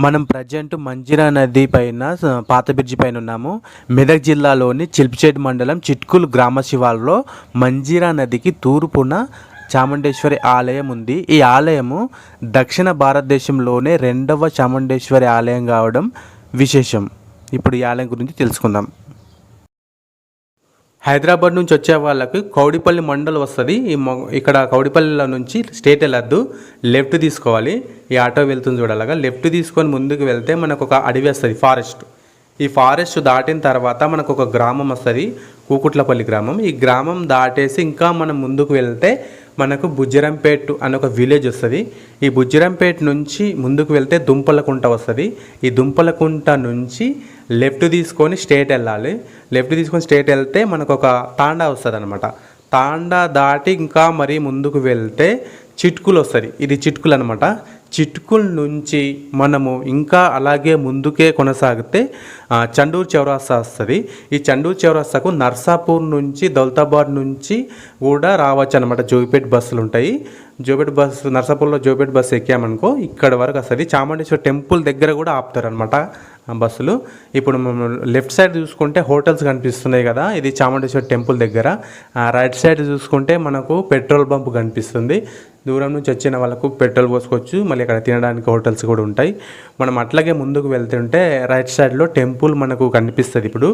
మనం ప్రజెంట్ మంజిరా నది పైన పాత బ్రిడ్జి పైన ఉన్నాము. మెదక్ జిల్లాలోని చిల్పిచేటి మండలం చిట్కులు గ్రామ శివాలలో మంజిరా నదికి తూర్పున చాముండేశ్వరి ఆలయం ఉంది. ఈ ఆలయము దక్షిణ భారతదేశంలోనే రెండవ చాముండేశ్వరి ఆలయం కావడం విశేషం. ఇప్పుడు ఈ ఆలయం గురించి తెలుసుకుందాం. హైదరాబాద్ నుంచి వచ్చే వాళ్ళకి కౌడిపల్లి మండల్ వస్తుంది. ఈ ఇక్కడ కౌడిపల్లిలో నుంచి స్టేట్ వెళ్ళొద్దు. లెఫ్ట్ తీసుకోవాలి. ఈ ఆటో వెళ్తుంది చూడాలగా. లెఫ్ట్ తీసుకొని ముందుకు వెళ్తే మనకు ఒక అడవి వస్తుంది ఫారెస్ట్. ఈ ఫారెస్ట్ దాటిన తర్వాత మనకు ఒక గ్రామం వస్తుంది కూకుట్లపల్లి గ్రామం. ఈ గ్రామం దాటేసి ఇంకా మనం ముందుకు వెళ్తే మనకు బుజ్జరంపేట్ అనే ఒక విలేజ్ వస్తుంది. ఈ బుజ్జరంపేట్ నుంచి ముందుకు వెళ్తే దుంపలకుంట వస్తుంది. ఈ దుంపలకుంట నుంచి లెఫ్ట్ తీసుకొని స్టేట్ వెళ్ళాలి. లెఫ్ట్ తీసుకొని స్టేట్ వెళ్తే మనకు ఒక తాండా వస్తుంది అనమాట తాండా దాటి ఇంకా మరీ ముందుకు వెళ్తే చిట్కులు వస్తుంది. ఇది చిట్కులు అనమాట చిట్కుల నుంచి మనము ఇంకా అలాగే ముందుకే కొనసాగితే చండూరు చౌరాస్తా వస్తుంది. ఈ చండూరు చౌరాస్తాకు నర్సాపూర్ నుంచి దౌలతాబాద్ నుంచి కూడా రావచ్చు అనమాట జోగిపేట్ బస్సులు ఉంటాయి. జోపేట్ బస్సు నర్సాపూర్లో జోపేట్ బస్సు ఎక్కామనుకో ఇక్కడ వరకు వస్తుంది. చాముండేశ్వర టెంపుల్ దగ్గర కూడా ఆపుతారు అనమాట బస్సులు. ఇప్పుడు మనం లెఫ్ట్ సైడ్ చూసుకుంటే హోటల్స్ కనిపిస్తున్నాయి కదా ఇది చాముండేశ్వరి టెంపుల్ దగ్గర. రైట్ సైడ్ చూసుకుంటే మనకు పెట్రోల్ బంప్ కనిపిస్తుంది. దూరం నుంచి వచ్చిన వాళ్ళకు పెట్రోల్ పోసుకోవచ్చు మళ్ళీ ఇక్కడ తినడానికి హోటల్స్ కూడా ఉంటాయి. మనం అట్లాగే ముందుకు వెళ్తుంటే రైట్ సైడ్లో టెంపుల్ మనకు కనిపిస్తుంది ఇప్పుడు.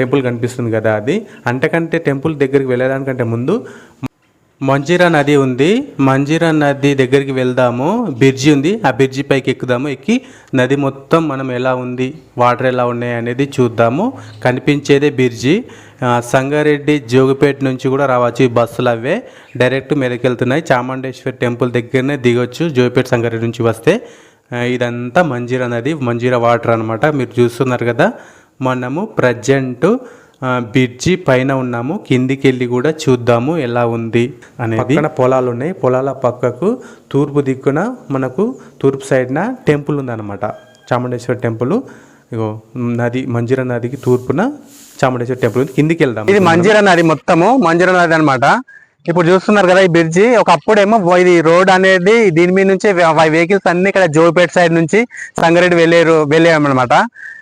టెంపుల్ కనిపిస్తుంది కదా అది. అంతకంటే టెంపుల్ దగ్గరికి వెళ్ళడానికంటే ముందు మంజీరా నది ఉంది. మంజీరా నది దగ్గరికి వెళ్దాము. బ్రిడ్జి ఉంది. ఆ బ్రిడ్జి పైకి ఎక్కుదాము. ఎక్కి నది మొత్తం మనం ఎలా ఉంది? వాటర్ ఎలా ఉన్నాయి అనేది చూద్దాము. కనిపించేదే బ్రిడ్జి. సంగారెడ్డి జోగిపేట నుంచి కూడా రావచ్చు. ఈ బస్సులు అవే. డైరెక్ట్ మీదకి వెళ్తున్నాయి చాముండేశ్వరి టెంపుల్ దగ్గరనే దిగొచ్చు. జోగిపేట సంగారెడ్డి నుంచి వస్తే. ఇదంతా మంజీరా నది. మంజీరా వాటర్ అనమాట మీరు చూస్తున్నారు కదా. మనము ప్రజెంటు బ్రిడ్జి పైన ఉన్నాము. కిందికి వెళ్ళి కూడా చూద్దాము ఎలా ఉంది అనేది. పక్కన పొలాలు ఉన్నాయి. పొలాల పక్కకు తూర్పు దిక్కున మనకు తూర్పు సైడ్న టెంపుల్ ఉందన్నమాట. చాముండేశ్వరి టెంపుల్. ఇగో నది మంజీరా నదికి తూర్పున చాముండేశ్వరి టెంపుల్ ఉంది. కిందికి వెళ్దాం ఇది మంజీరా నది మొత్తము మంజీరా నది అన్నమాట. ఇప్పుడు చూస్తున్నారు కదా ఈ బ్రిడ్జి. ఒకప్పుడేమో ఇది రోడ్ అనేది దీని మీద నుంచి వెహికల్స్ అన్ని ఇక్కడ జోపేట్ సైడ్ నుంచి సంగారెడ్డి వెళ్ళారు వెళ్ళామన్నమాట ఆ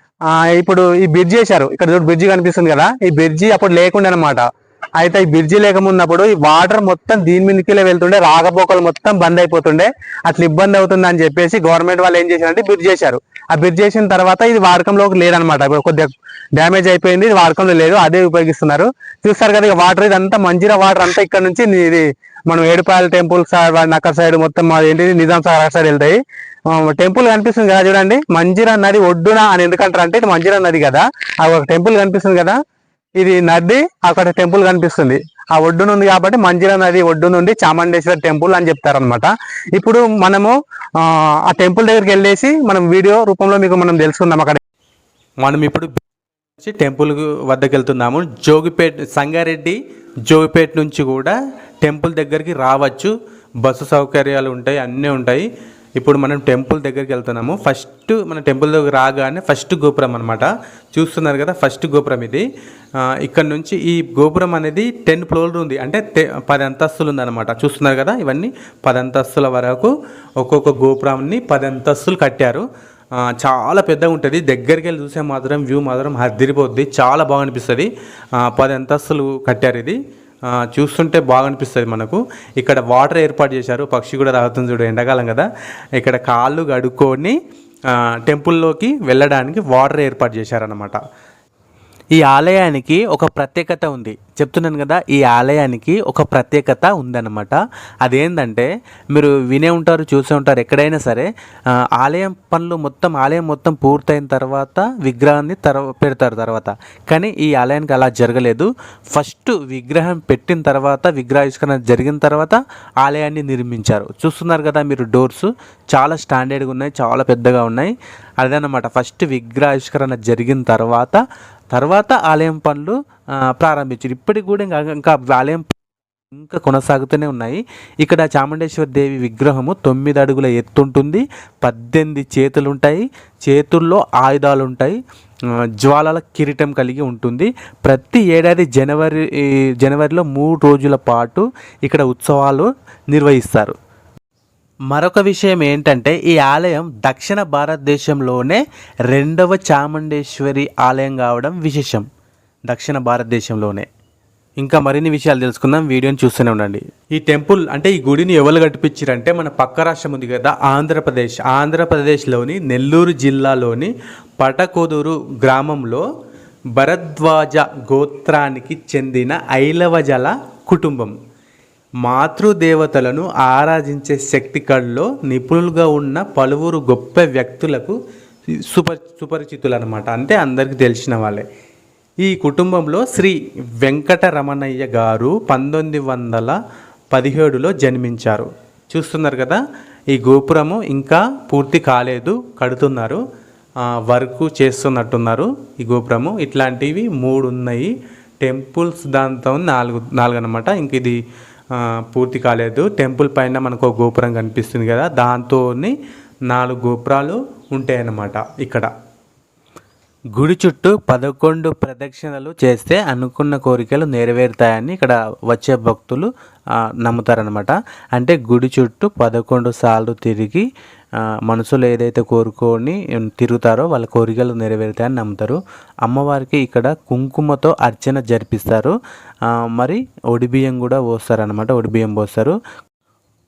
ఇప్పుడు ఈ బ్రిడ్జ్ చేశారు. ఇక్కడ చూడు బ్రిడ్జి కనిపిస్తుంది కదా? ఈ బ్రిడ్జి అప్పుడు లేకుండా అనమాట అయితే ఈ బ్రిడ్జి లేకమున్నప్పుడు ఈ వాటర్ మొత్తం దీని మీదకి వెళ్తుండే రాకపోకలు మొత్తం బంద్ అయిపోతుండే. అట్లా ఇబ్బంది అవుతుంది అని చెప్పేసి గవర్నమెంట్ వాళ్ళు ఏం చేశారంటే బ్రిడ్జ్ చేశారు. ఆ బ్రిడ్జ్ చేసిన తర్వాత ఇది వాడకంలోకి లేదనమాట కొద్దిగా డ్యామేజ్ అయిపోయింది ఇది వాడకంలో లేదు అదే ఉపయోగిస్తున్నారు. చూస్తారు కదా వాటర్ వాటర్ ఇదంతా మంజీరా వాటర్ అంతా ఇక్కడ నుంచి ఇది మనం ఏడుపాయల టెంపుల్ సైడ్ నక్కర్ సైడ్ మొత్తం ఏంటి ఏంటిది? నిజాం సాగర్ సైడ్ వెళ్తాయి. టెంపుల్ కనిపిస్తుంది కదా చూడండి. మంజీరా నది ఒడ్డున అని ఎందుకంటారు అంటే ఇది మంజీరా నది కదా. ఆ ఒక టెంపుల్ కనిపిస్తుంది కదా. ఇది నది అక్కడ టెంపుల్ కనిపిస్తుంది. ఆ ఒడ్డున ఉంది కాబట్టి మంజీరా నది ఒడ్డు నుండి చామండేశ్వర టెంపుల్ అని చెప్తారనమాట ఇప్పుడు మనము ఆ, టెంపుల్ దగ్గరికి వెళ్ళేసి మనం వీడియో రూపంలో మీకు మనం తెలుసుకుందాం అక్కడ. మనం ఇప్పుడు టెంపుల్ వద్దకు వెళ్తున్నాము. జోగిపేట సంగారెడ్డి జోగిపేట నుంచి కూడా టెంపుల్ దగ్గరికి రావచ్చు. బస్సు సౌకర్యాలు ఉంటాయి అన్నీ ఉంటాయి. ఇప్పుడు మనం టెంపుల్ దగ్గరికి వెళ్తున్నాము. ఫస్ట్ మన టెంపుల్ దగ్గర రాగానే ఫస్ట్ గోపురం అనమాట చూస్తున్నారు కదా ఫస్ట్ గోపురం ఇది. ఇక్కడ నుంచి ఈ గోపురం అనేది టెన్ ఫ్లోర్లు ఉంది. అంటే టె- పది అంతస్తులు ఉందన్నమాట. చూస్తున్నారు కదా ఇవన్నీ పది అంతస్తుల వరకు ఒక్కొక్క గోపురాన్ని పది అంతస్తులు కట్టారు. చాలా పెద్దగా ఉంటుంది. దగ్గరికి వెళ్ళి చూసే మాత్రం వ్యూ మాత్రం హద్దిరిపోద్ది. చాలా బాగా అనిపిస్తుంది. పది అంతస్తులు కట్టారు ఇది. చూస్తుంటే బాగా అనిపిస్తుంది మనకు. ఇక్కడ వాటర్ ఏర్పాటు చేశారు. పక్షి కూడా తాగుతుంది చూడు ఎండాకాలం కదా. ఇక్కడ కాళ్ళు కడుక్కొని టెంపుల్లోకి వెళ్ళడానికి వాటర్ ఏర్పాటు చేశారన్నమాట. ఈ ఆలయానికి ఒక ప్రత్యేకత ఉంది. చెప్తున్నాను కదా ఈ ఆలయానికి ఒక ప్రత్యేకత ఉందన్నమాట. అదేంటంటే మీరు వినే ఉంటారు చూసే ఉంటారు ఎక్కడైనా సరే ఆలయం పనులు మొత్తం ఆలయం మొత్తం పూర్తయిన తర్వాత విగ్రహాన్ని తర్వా పెడతారు తర్వాత. కానీ ఈ ఆలయానికి అలా జరగలేదు. ఫస్ట్ విగ్రహం పెట్టిన తర్వాత విగ్రహావిష్కరణ జరిగిన తర్వాత ఆలయాన్ని నిర్మించారు. చూస్తున్నారు కదా మీరు డోర్స్ చాలా స్టాండర్డ్గా ఉన్నాయి చాలా పెద్దగా ఉన్నాయి. అదనమాట ఫస్ట్ విగ్రహావిష్కరణ జరిగిన తర్వాత తర్వాత ఆలయం పనులు ప్రారంభించారు. ఇప్పటికి కూడా ఇంకా ఇంకా ఆలయం ఇంకా కొనసాగుతూనే ఉన్నాయి. ఇక్కడ చాముండేశ్వరి దేవి విగ్రహము తొమ్మిది అడుగుల ఎత్తుంటుంది. పద్దెనిమిది చేతులు ఉంటాయి చేతుల్లో ఆయుధాలు ఉంటాయి జ్వాలల కిరీటం కలిగి ఉంటుంది. ప్రతి ఏడాది జనవరి జనవరిలో మూడు రోజుల పాటు ఇక్కడ ఉత్సవాలు నిర్వహిస్తారు. మరొక విషయం ఏంటంటే ఈ ఆలయం దక్షిణ భారతదేశంలోనే రెండవ చాముండేశ్వరి ఆలయం కావడం విశేషం. దక్షిణ భారతదేశంలోనే. ఇంకా మరిన్ని విషయాలు తెలుసుకుందాం. వీడియోని చూస్తూనే ఉండండి. ఈ టెంపుల్ అంటే ఈ గుడిని ఎవరు కట్టించారంటే మన పక్క రాష్ట్రం ఉంది కదా ఆంధ్రప్రదేశ్. ఆంధ్రప్రదేశ్లోని నెల్లూరు జిల్లాలోని పటకోదూరు గ్రామంలో భరద్వాజ గోత్రానికి చెందిన ఐలవజల కుటుంబం. మాతృదేవతలను ఆరాధించే శక్తి కళ్ళలో నిపుణులుగా ఉన్న పలువురు గొప్ప వ్యక్తులకు సుపరి సుపరిచితులు అనమాట అంటే అందరికీ తెలిసిన వాళ్ళే. ఈ కుటుంబంలో శ్రీ వెంకటరమణయ్య గారు పంతొమ్మిది వందల పదిహేడులో జన్మించారు. చూస్తున్నారు కదా ఈ గోపురము ఇంకా పూర్తి కాలేదు కడుతున్నారు. వర్క్ చేస్తున్నట్టున్నారు ఈ గోపురము. ఇట్లాంటివి మూడు ఉన్నాయి టెంపుల్స్ దాంతో నాలుగు నాలుగు అనమాట ఇంక ఇది పూర్తి కాలేదు. టెంపుల్ పైన మనకు ఒక గోపురం కనిపిస్తుంది కదా దాంతో నాలుగు గోపురాలు ఉంటాయన్నమాట ఇక్కడ. గుడి చుట్టూ పదకొండు ప్రదక్షిణలు చేస్తే అనుకున్న కోరికలు నెరవేరుతాయని ఇక్కడ వచ్చే భక్తులు నమ్ముతారనమాట అంటే గుడి చుట్టూ పదకొండు సార్లు తిరిగి మనసులో ఏదైతే కోరుకొని తిరుగుతారో వాళ్ళ కోరికలు నెరవేరుతాయని నమ్ముతారు. అమ్మవారికి ఇక్కడ కుంకుమతో అర్చన జరిపిస్తారు. మరి ఒడిబియ్యం కూడా పోస్తారనమాట ఒడిబియ్యం పోస్తారు.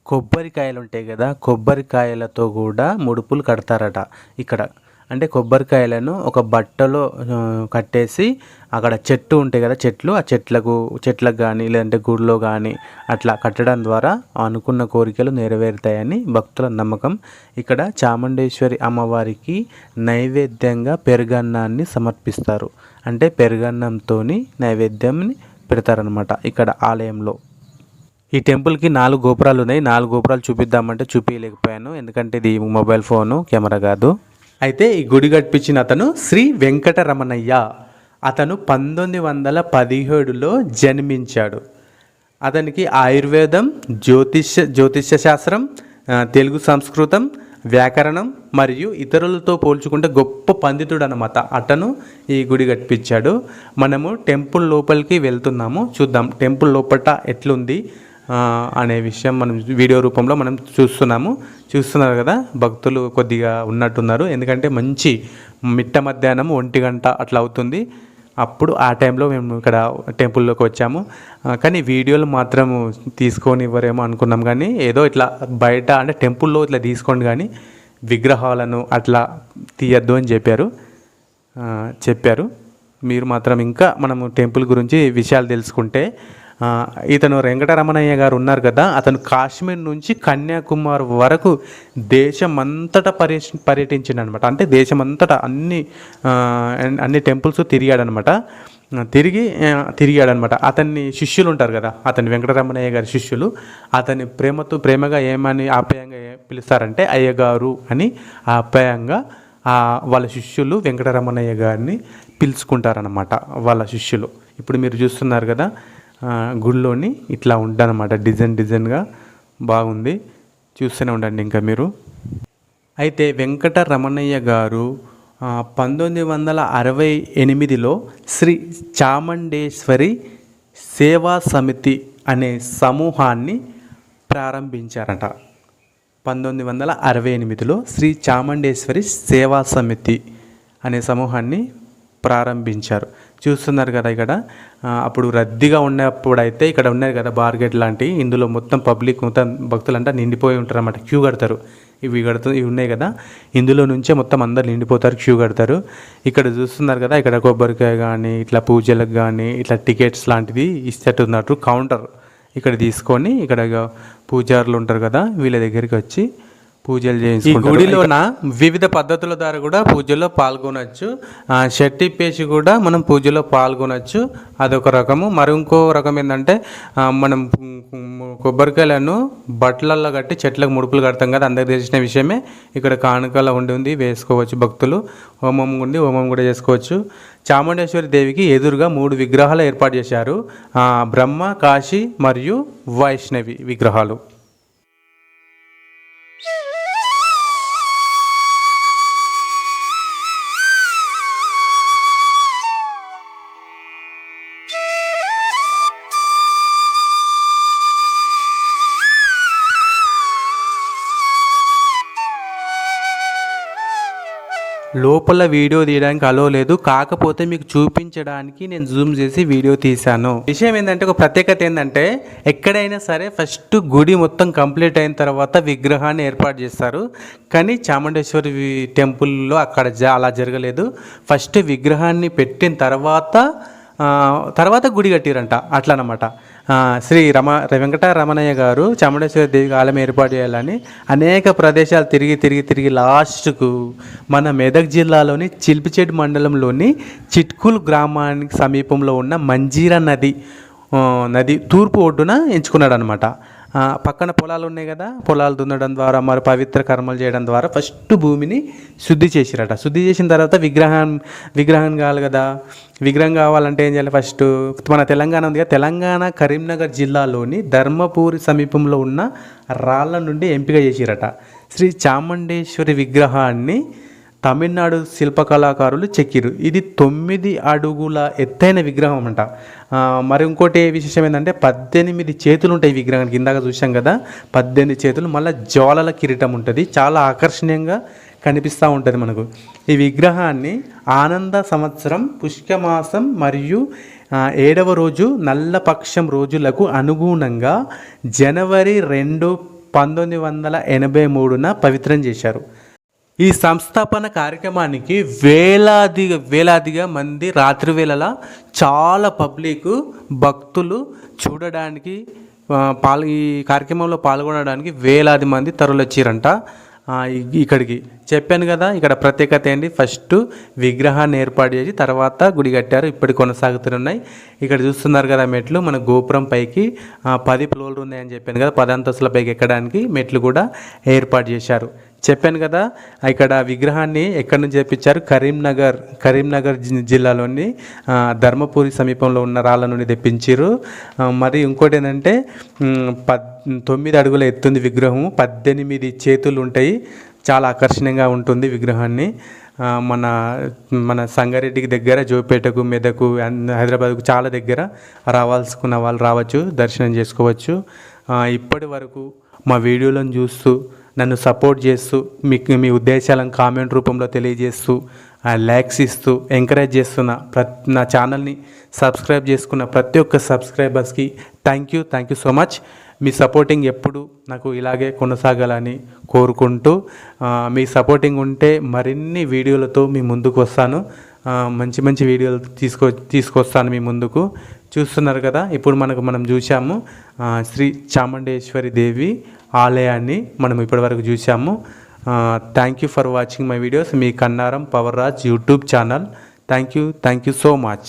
కొబ్బరికాయలు ఉంటాయి కదా కొబ్బరికాయలతో కూడా ముడుపులు కడతారట ఇక్కడ. అంటే కొబ్బరికాయలను ఒక బట్టలో కట్టేసి అక్కడ చెట్టు ఉంటాయి కదా చెట్లు ఆ చెట్లకు చెట్లకు కానీ లేదంటే గుడిలో కానీ అట్లా కట్టడం ద్వారా అనుకున్న కోరికలు నెరవేరుతాయని భక్తుల నమ్మకం. ఇక్కడ చాముండేశ్వరి అమ్మవారికి నైవేద్యంగా పెరుగన్నాన్ని సమర్పిస్తారు. అంటే పెరుగన్నంతో నైవేద్యంని పెడతారనమాట ఇక్కడ ఆలయంలో. ఈ టెంపుల్కి నాలుగు గోపురాలు ఉన్నాయి నాలుగు గోపురాలు చూపిద్దామంటే చూపించలేకపోయాను ఎందుకంటే ఇది మొబైల్ ఫోను కెమెరా కాదు. అయితే ఈ గుడి కట్టించిన అతను శ్రీ వెంకటరమణయ్య. అతను పంతొమ్మిది వందల పదిహేడులో జన్మించాడు. అతనికి ఆయుర్వేదం జ్యోతిష జ్యోతిష్య శాస్త్రం తెలుగు సంస్కృతం వ్యాకరణం మరియు ఇతరులతో పోల్చుకుంటే గొప్ప పండితుడు అనమాట అతను ఈ గుడి కట్టించాడు. మనము టెంపుల్ లోపలికి వెళ్తున్నాము. చూద్దాం టెంపుల్ లోపల ఎట్లుంది? అనే విషయం మనం వీడియో రూపంలో మనం చూస్తున్నాము. చూస్తున్నారు కదా భక్తులు కొద్దిగా ఉన్నట్టున్నారు. ఎందుకంటే మంచి మిట్ట మధ్యాహ్నం ఒంటి గంట అట్లా అవుతుంది. అప్పుడు ఆ టైంలో మేము ఇక్కడ టెంపుల్లోకి వచ్చాము. కానీ వీడియోలు మాత్రం తీసుకొని ఇవ్వరేమో అనుకున్నాం. కానీ ఏదో ఇట్లా బయట అంటే టెంపుల్లో ఇట్లా తీసుకోండి కానీ విగ్రహాలను అట్లా తీయద్దు అని చెప్పారు. చెప్పారు. మీరు మాత్రం ఇంకా మనము టెంపుల్ గురించి విషయాలు తెలుసుకుంటే ఇతను వెంకటరమణయ్య గారు ఉన్నారు కదా అతను కాశ్మీర్ నుంచి కన్యాకుమారి వరకు దేశమంతటా పర్య పర్యటించిండు అనమాట అంటే దేశమంతటా అన్ని అన్ని టెంపుల్స్ తిరిగాడనమాట. తిరిగి తిరిగాడనమాట. అతన్ని శిష్యులు ఉంటారు కదా అతని వెంకటరమణయ్య గారి శిష్యులు అతని ప్రేమతో ప్రేమగా ఏమని ఆప్యాయంగా పిలుస్తారంటే అయ్యగారు అని ఆప్యాయంగా వాళ్ళ శిష్యులు వెంకటరమణయ్య గారిని పిలుచుకుంటారనమాట వాళ్ళ శిష్యులు. ఇప్పుడు మీరు చూస్తున్నారు కదా గుడిలోని ఇట్లా ఉండనమాట డిజైన్ డిజైన్గా బాగుంది. చూస్తూనే ఉండండి ఇంకా మీరు. అయితే వెంకటరమణయ్య గారు పంతొమ్మిది వందల అరవై ఎనిమిదిలో శ్రీ చాముండేశ్వరి సేవా సమితి అనే సమూహాన్ని ప్రారంభించారట. పంతొమ్మిది వందల అరవై ఎనిమిదిలో శ్రీ చాముండేశ్వరి సేవా సమితి అనే సమూహాన్ని ప్రారంభించారు. చూస్తున్నారు కదా ఇక్కడ. అప్పుడు రద్దీగా ఉన్నప్పుడు అయితే ఇక్కడ ఉన్నాయి కదా బార్గెట్ లాంటివి ఇందులో మొత్తం పబ్లిక్ మొత్తం భక్తులంతా నిండిపోయి ఉంటారు అన్నమాట క్యూ కడతారు. ఇవి కడుతూ ఇవి ఉన్నాయి కదా. ఇందులో నుంచే మొత్తం అందరు నిండిపోతారు క్యూ కడతారు. ఇక్కడ చూస్తున్నారు కదా ఇక్కడ కొబ్బరికాయ కానీ ఇట్లా పూజలకు కానీ ఇట్లా టికెట్స్ లాంటివి ఉన్నట్టు కౌంటర్ ఇక్కడ తీసుకొని ఇక్కడ పూజారులు ఉంటారు కదా వీళ్ళ దగ్గరికి వచ్చి పూజలు చేయించుకుంటారు. ఈ గుడిలోన వివిధ పద్ధతుల ద్వారా కూడా పూజల్లో పాల్గొనవచ్చు ఆ, షర్ట్ ఇప్పేసి కూడా మనం పూజలో పాల్గొనవచ్చు అదొక రకము. మరి ఇంకో రకం ఏంటంటే మనం కొబ్బరికాయలను బట్టలల్లో కట్టి చెట్లకు ముడుపులు కడతాం కదా అందరికి తెలిసిన విషయమే. ఇక్కడ కానుకల ఉండి ఉంది వేసుకోవచ్చు భక్తులు. హోమం ఉండి హోమం కూడా చేసుకోవచ్చు. చాముండేశ్వరి దేవికి ఎదురుగా మూడు విగ్రహాలు ఏర్పాటు చేశారు. బ్రహ్మ కాశీ మరియు వైష్ణవి విగ్రహాలు. లోపల వీడియో తీయడానికి అలో లేదు. కాకపోతే మీకు చూపించడానికి నేను జూమ్ చేసి వీడియో తీశాను. విషయం ఏంటంటే ఒక ప్రత్యేకత ఏంటంటే ఎక్కడైనా సరే ఫస్ట్ గుడి మొత్తం కంప్లీట్ అయిన తర్వాత విగ్రహాన్ని ఏర్పాటు చేస్తారు. కానీ చాముండేశ్వరి టెంపుల్లో అక్కడ అలా జరగలేదు. ఫస్ట్ విగ్రహాన్ని పెట్టిన తర్వాత తర్వాత గుడి కట్టిరంట. అట్లా అనమాట శ్రీ రమ వెంకట రమణయ్య గారు చాముండేశ్వరి దేవికి ఆలయం ఏర్పాటు చేయాలని అనేక ప్రదేశాలు తిరిగి తిరిగి తిరిగి లాస్ట్కు మన మెదక్ జిల్లాలోని చిల్పిచేటి మండలంలోని చిట్కుల్ గ్రామానికి సమీపంలో ఉన్న మంజీరా నది నది తూర్పు ఒడ్డున ఎంచుకున్నాడు అనమాట పక్కన పొలాలు ఉన్నాయి కదా పొలాలు దున్నడం ద్వారా మరి పవిత్ర కర్మలు చేయడం ద్వారా ఫస్ట్ భూమిని శుద్ధి చేసిరట. శుద్ధి చేసిన తర్వాత విగ్రహం విగ్రహం కావాలి కదా. విగ్రహం కావాలంటే ఏం చేయాలి ఫస్ట్? మన తెలంగాణ ఉంది కదా తెలంగాణ కరీంనగర్ జిల్లాలోని ధర్మపూరి సమీపంలో ఉన్న రాళ్ళ నుండి ఎంపిక చేసిరట. శ్రీ చాముండేశ్వరి విగ్రహాన్ని తమిళనాడు శిల్పకళాకారులు చెక్కిరు ఇది తొమ్మిది అడుగుల ఎత్తైన విగ్రహం అంట. మరి ఇంకోటి విశేషం ఏంటంటే పద్దెనిమిది చేతులు ఉంటాయి ఈ విగ్రహానికి. ఇందాక చూసాం కదా పద్దెనిమిది చేతులు మళ్ళీ జ్వాలల కిరీటం ఉంటుంది. చాలా ఆకర్షణీయంగా కనిపిస్తూ ఉంటుంది మనకు. ఈ విగ్రహాన్ని ఆనంద సంవత్సరం పుష్కమాసం మరియు ఏడవ రోజు నల్లపక్షం రోజులకు అనుగుణంగా జనవరి రెండు పంతొమ్మిది వందల ఎనభై మూడున పవిత్రం చేశారు. ఈ సంస్థాపన కార్యక్రమానికి వేలాదిగా వేలాదిగా మంది రాత్రి వేళలా చాలా పబ్లిక్ భక్తులు చూడడానికి పాల్ ఈ కార్యక్రమంలో పాల్గొనడానికి వేలాది మంది తరలొచ్చిరంట ఇక్కడికి. చెప్పాను కదా ఇక్కడ ప్రత్యేకత ఏంటి? ఫస్ట్ విగ్రహాన్ని ఏర్పాటు చేసి తర్వాత గుడి కట్టారు. ఇప్పటి కొనసాగుతున్నాయి. ఇక్కడ చూస్తున్నారు కదా మెట్లు. మన గోపురం పైకి పది ఫ్లోర్లు ఉన్నాయని చెప్పాను కదా పది అంతస్తుల పైకి ఎక్కడానికి మెట్లు కూడా ఏర్పాటు చేశారు. చెప్పాను కదా ఇక్కడ విగ్రహాన్ని ఎక్కడి నుంచి తెప్పించారు? కరీంనగర్ కరీంనగర్ జి- జిల్లాలోని ధర్మపురి సమీపంలో ఉన్న రాళ్ళ నుండి తెప్పించారు. మరి ఇంకోటి ఏంటంటే పద్ తొమ్మిది అడుగుల ఎత్తుంది విగ్రహం. పద్దెనిమిది చేతులు ఉంటాయి. చాలా ఆకర్షణీయంగా ఉంటుంది విగ్రహాన్ని. మన మన సంగారెడ్డికి దగ్గర జోపేటకు మెదకు హైదరాబాద్కు చాలా దగ్గర రావాల్సుకున్న వాళ్ళు రావచ్చు దర్శనం చేసుకోవచ్చు. ఇప్పటి వరకు మా వీడియోలను చూస్తూ నన్ను సపోర్ట్ చేస్తూ మీకు మీ ఉద్దేశాలను కామెంట్ రూపంలో తెలియజేస్తూ లైక్స్ ఇస్తూ ఎంకరేజ్ చేస్తున్న ప్రతి నా ఛానల్ని సబ్స్క్రైబ్ చేసుకున్న ప్రతి ఒక్క సబ్స్క్రైబర్స్కి thank you thank you so much me supporting ఎప్పుడు నాకు ఇలాగే కొనసాగాలని కోరుకుంటూ మీ సపోర్టింగ్ ఉంటే మరిన్ని వీడియోలతో మీ ముందుకు వస్తాను. మంచి మంచి వీడియోలు తీసుకో తీసుకొస్తాను మీ ముందుకు. చూస్తున్నారు కదా ఇప్పుడు మనకు మనం చూసాము శ్రీ చాముండేశ్వరి దేవి ఆలయాన్ని మనం ఇప్పటివరకు చూసాము thank you for watching my videos me Kannaram Pawar Raj YouTube channel. Thank you thank you so much